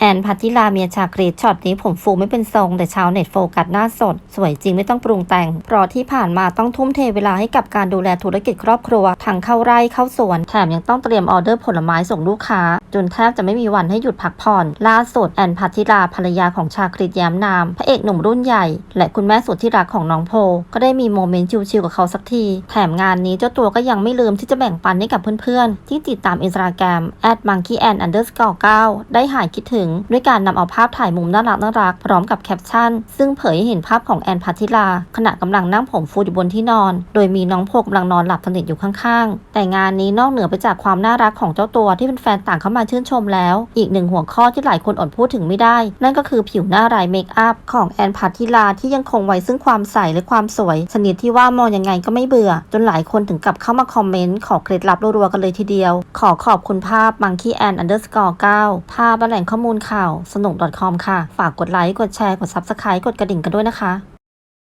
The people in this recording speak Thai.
แอนพัทธิลาเมียชาคริตช็อตนี้ผมฟูไม่เป็นทรง แต่ชาวเน็ตโฟกัสหน้าสด สวยจริงไม่ต้องปรุงแต่ง เพราะที่ผ่านมาต้องทุ่มเทเวลาให้กับการดูแลธุรกิจครอบครัว ทั้งเข้าไร่เข้าสวน แถมยังต้องเตรียมออเดอร์ผลไม้ส่งลูกค้า จนแทบจะไม่มีวันให้หยุดพักผ่อน ล่าสุดแอนพัทธิลาภรรยาของชาคริตแย้มนาม พระเอกหนุ่มรุ่นใหญ่ และคุณแม่สุดที่รักของน้องโพ ก็ได้มีโมเมนต์ชิลๆกับเขาสักที แถมงานนี้เจ้าตัวก็ยังไม่ลืมที่จะแบ่งปันให้กับเพื่อนๆที่ติดตามอินสตาแกรม @monkeyand underscore 9ได้หายคิดถึงด้วยการนำเอาภาพถ่ายมุมน่ารักน่ารักพร้อมกับแคปชั่น ซึ่งเผยให้เห็นภาพของแอนพัทิลา ขณะกำลังนั่งผมฟูอยู่บนที่นอน โดยมีน้องโพกำลังนอนหลับสนิทอยู่ข้างๆ แต่งานนี้นอกเหนือไปจากความน่ารักของเจ้าตัวที่เป็นแฟนต่างเข้ามาชื่นชมแล้ว อีกหนึ่งหัวข้อที่หลายคนอดพูดถึงไม่ได้ นั่นก็คือผิวหน้ารายเมคอัพของแอนพัทิลาที่ยังคงไว้ซึ่งความใสและความสวย ชนิดที่ว่ามองยังไงก็ไม่เบื่อ จนหลายคนถึงกับเข้ามาคอมเมนต์ขอเคล็ดลับรัวๆกันเลยทีเดียว ขอขอบคุณภาพ monkey and underscore 9ภาพและแหล่งข้อมูลข่าวสนุก .com ค่ะ ฝากกดไลค์ กดแชร์ กด subscribe กดกระดิ่งกันด้วยนะคะ